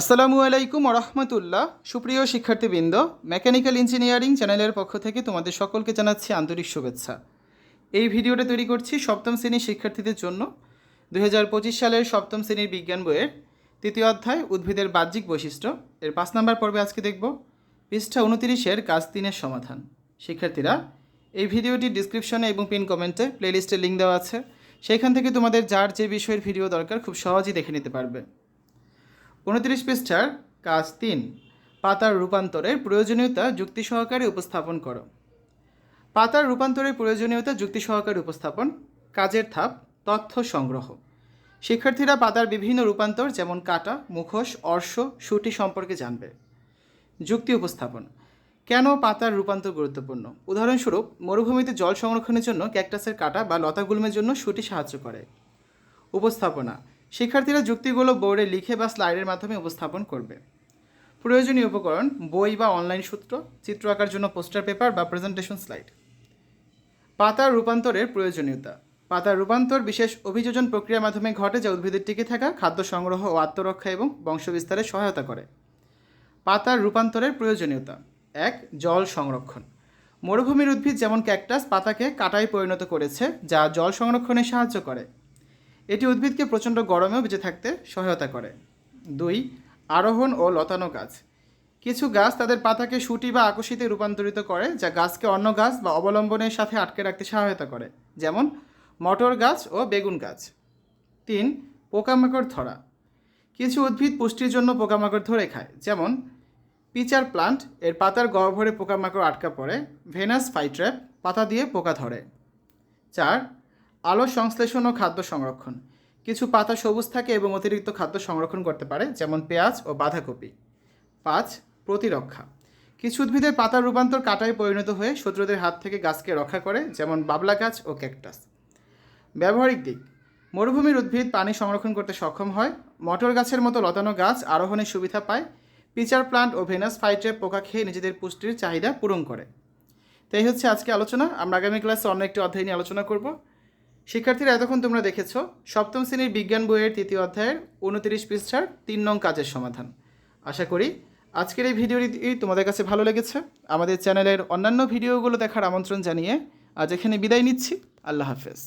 আসসালামু আলাইকুম রহমতুল্লাহ। সুপ্রিয় শিক্ষার্থীবৃন্দ, মেকানিক্যাল ইঞ্জিনিয়ারিং চ্যানেলের পক্ষ থেকে তোমাদের সকলকে জানাচ্ছি আন্তরিক শুভেচ্ছা। এই ভিডিওটা তৈরি করছি সপ্তম শ্রেণির শিক্ষার্থীদের জন্য। দু হাজার পঁচিশ সালের সপ্তম শ্রেণির বিজ্ঞান বইয়ের তৃতীয় অধ্যায়, উদ্ভিদের বাহ্যিক বৈশিষ্ট্য। এর পাঁচ নম্বর পর্বে আজকে দেখব পৃষ্ঠা উনতিরিশের কাজ তিনের সমাধান। শিক্ষার্থীরা, এই ভিডিওটি ডিসক্রিপশনে এবং পিন কমেন্টে প্লেলিস্টের লিঙ্ক দেওয়া আছে। সেইখান থেকে তোমাদের যার যে বিষয়ের ভিডিও দরকার, খুব সহজেই দেখে নিতে পারবে। উনত্রিশ পৃষ্ঠার কাজ তিন। পাতার রূপান্তরের প্রয়োজনীয়তা যুক্তি সহকারে উপস্থাপন করো। পাতার রূপান্তরের প্রয়োজনীয়তা যুক্তি সহকারে উপস্থাপন। কাজের ধাপ, তথ্য সংগ্রহ। শিক্ষার্থীরা পাতার বিভিন্ন রূপান্তর যেমন কাটা, মুখোশ, অর্শ, সুটি সম্পর্কে জানবে। যুক্তি উপস্থাপন। কেন পাতার রূপান্তর গুরুত্বপূর্ণ? উদাহরণস্বরূপ, মরুভূমিতে জল সংরক্ষণের জন্য ক্যাকটাসের কাটা বা লতাগুল্মের জন্য সুটি সাহায্য করে। উপস্থাপনা। শিক্ষার্থীরা যুক্তিগুলো বোর্ডে লিখে বা স্লাইডের মাধ্যমে উপস্থাপন করবে। প্রয়োজনীয় উপকরণ, বই বা অনলাইন সূত্র, চিত্র আঁকার জন্য পোস্টার পেপার বা প্রেজেন্টেশন স্লাইড। পাতার রূপান্তরের প্রয়োজনীয়তা। পাতার রূপান্তর বিশেষ অভিযোজন প্রক্রিয়ার মাধ্যমে ঘটে যা উদ্ভিদের টিকে থাকা, খাদ্য সংগ্রহ ও আত্মরক্ষা এবং বংশবিস্তারে সহায়তা করে। পাতার রূপান্তরের প্রয়োজনীয়তা। এক, জল সংরক্ষণ। মরুভূমির উদ্ভিদ যেমন ক্যাকটাস, পাতাকে কাটায় পরিণত করেছে, যা জল সংরক্ষণে সাহায্য করে। এটি উদ্ভিদকে প্রচণ্ড গরমেও বেঁচে থাকতে সহায়তা করে। দুই, আরোহণ ও লতানো গাছ। কিছু গাছ তাদের পাতাকে সুটি বা আকর্ষিতে রূপান্তরিত করে, যা গাছকে অন্য গাছ বা অবলম্বনের সাথে আটকে রাখতে সহায়তা করে, যেমন মটর গাছ ও বেগুন গাছ। তিন, পোকামাকড় ধরা। কিছু উদ্ভিদ পুষ্টির জন্য পোকামাকড় ধরে খায়, যেমন পিচার প্লান্ট, এর পাতার গহ্বরে পোকামাকড় আটকা পড়ে, ভেনাস ফাইট্র্যাপ, পাতা দিয়ে পোকা ধরে। চার আলো সংশ্লেষণ ও খাদ্য সংরক্ষণ। কিছু পাতা সবুজ থাকে এবং অতিরিক্ত খাদ্য সংরক্ষণ করতে পারে, যেমন পেঁয়াজ ও বাঁধাকপি। পাঁচ, প্রতিরক্ষা। কিছু উদ্ভিদের পাতার রূপান্তর কাটায় পরিণত হয়ে শত্রুদের হাত থেকে গাছকে রক্ষা করে, যেমন বাবলা গাছ ও ক্যাকটাস। ব্যবহারিক দিক। মরুভূমির উদ্ভিদ পানি সংরক্ষণ করতে সক্ষম হয়, মটর গাছের মতো লতানো গাছ আরোহণের সুবিধা পায়, পিচার প্লান্ট ও ভেনাস ফাইটে পোকা খেয়ে নিজেদের পুষ্টির চাহিদা পূরণ করে। তাই হচ্ছে আজকে আলোচনা। আমরা আগামী ক্লাসে অন্য একটি অধ্যায় নিয়ে আলোচনা করব। শিক্ষার্থীরা এতক্ষণ তোমরা দেখেছ, সপ্তম শ্রেণির বিজ্ঞান বইয়ের তৃতীয় অধ্যায়ের উনতিরিশ পৃষ্ঠার তিন নং কাজের সমাধান। আশা করি আজকের এই ভিডিওটি তোমাদের কাছে ভালো লেগেছে। আমাদের চ্যানেলের অন্যান্য ভিডিওগুলো দেখার আমন্ত্রণ জানিয়ে আজ এখানে বিদায় নিচ্ছি। আল্লাহ হাফেজ।